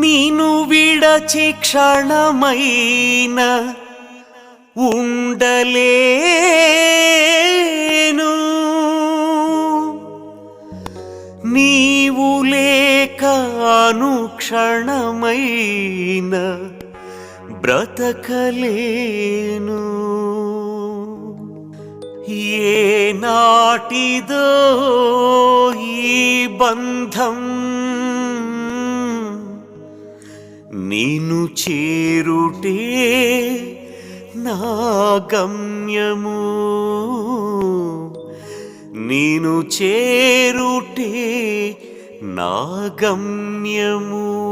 ನೀನು ವಿಡಚಿ ಕ್ಷಣಮೈನ ఉండలేను నీవు లేక అనుక్షణమైన బ్రతకలేను ఏ నాటిదో ఈ బంధం నేను చేరుటే నా గమ్యము. నేను చేరుటే నా గమ్యము.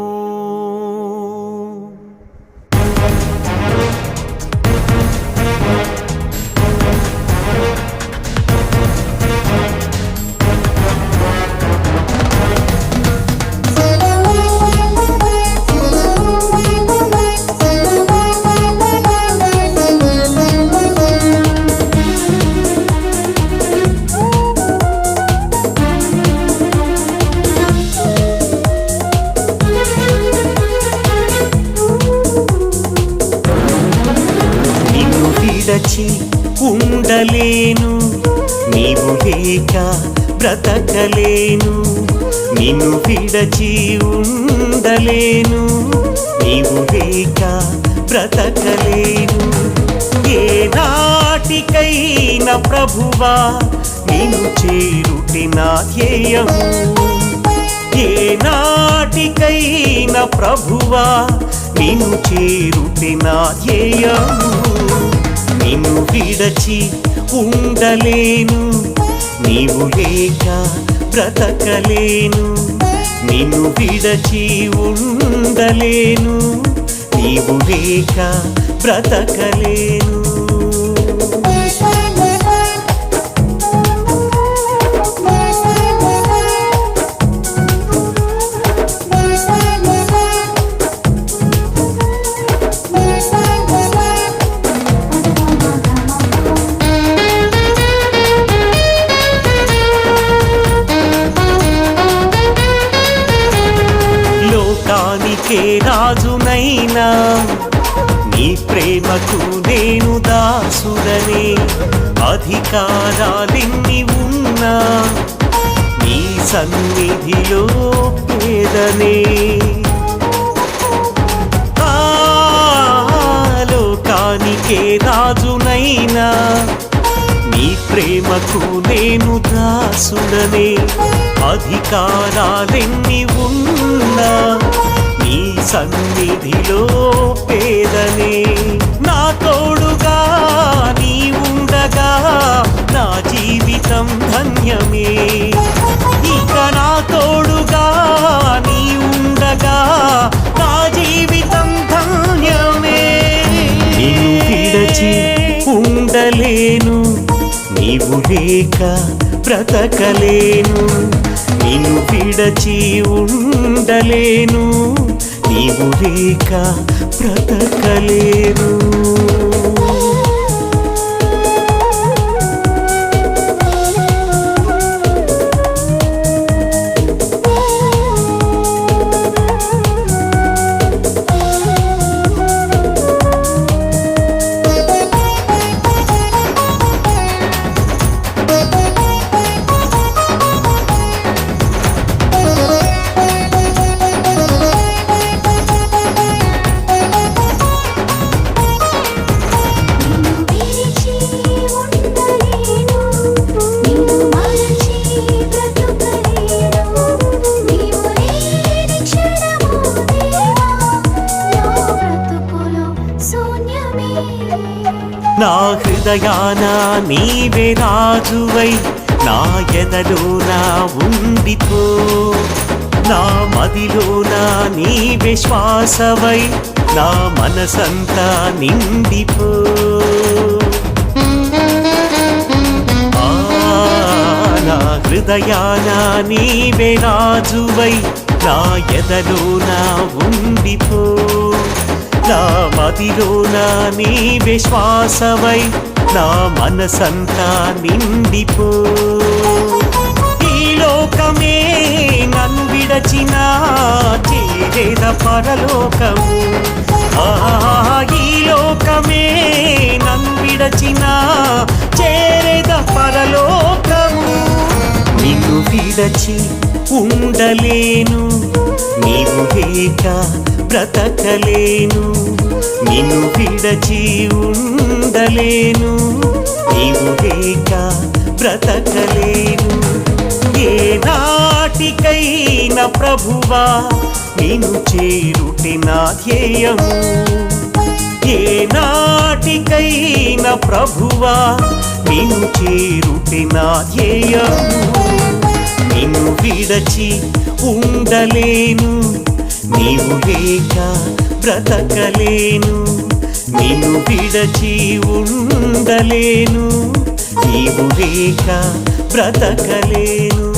మించి ఉండలేను. నీవు లేక బ్రతకలేను. నిన్ను విడచి ఉండలేను. నీవు లేక బ్రతకలేను. ఏ నాటికైన ప్రభువా నిన్ను చేరుటి నా ధ్యేయము ఏ నాటికైన ప్రభువా నిన్ను చేరుటి నా ధ్యేయము నేను విడచి ఉండలేను. నీవు లేక బ్రతకలేను. నిన్ను విడచి ఉండలేను. నీవు లేక బ్రతకలేను. నీకే రాజునైనా. నీ ప్రేమకు నేను దాసుడనే. అధికారాలిన్ని ఉన్నా. నీ సన్నిధిలో పేదనే. ఆ, లోకానికే రాజునైనా. నీ ప్రేమకు నేను దాసుడనే. అధికారాలెన్ని ఉన్నా. నీ సన్నిధిలో పేదనే. నా తోడుగా నీ ఉండగా నా జీవితం ధన్యమే. ఇక నా తోడుగా నీ ఉండగా నా జీవితం ధన్యమే. నిన్ను విడచి ఉండలేను నీవు లేక బ్రతకలేను నిన్ను విడచి ఉండలేను. నీవు లేక బ్రతకలేను. నా హృదయాన నీవే రాజువై నా ఎదలోన ఉండిపో. నా మదిలోన నీవే శ్వాసవై నా మనసంతా నిండిపో. నా హృదయాన నీవే రాజువై నా ఎదలోన ఉండిపో. నా మదిలోన నీ విశ్వాసవై నా మనసంతా నిండిపో. ఈ లోకమే నన్ను విడచిన చేరేదపా పరలోకము. ఈ లోకమే నన్విడచిన చేరేద పరలోకము. నిన్ను విడచి ఉండలేను. నీవు లేక బ్రతకలేను నిన్ను విడచి ఉండలేను. నీవు లేక బ్రతకలేను. ఏ నాటికైన ప్రభువా నిన్ను చేరుటి నా ధ్యేయము. ఏ నాటికైన ప్రభువా నిన్ను చేరుటి నా ధ్యేయము. విడచి ఉండలేను. నీవు లేక బ్రతకలేను. నిన్ను విడచి ఉండలేను. నీవు లేక బ్రతకలేను.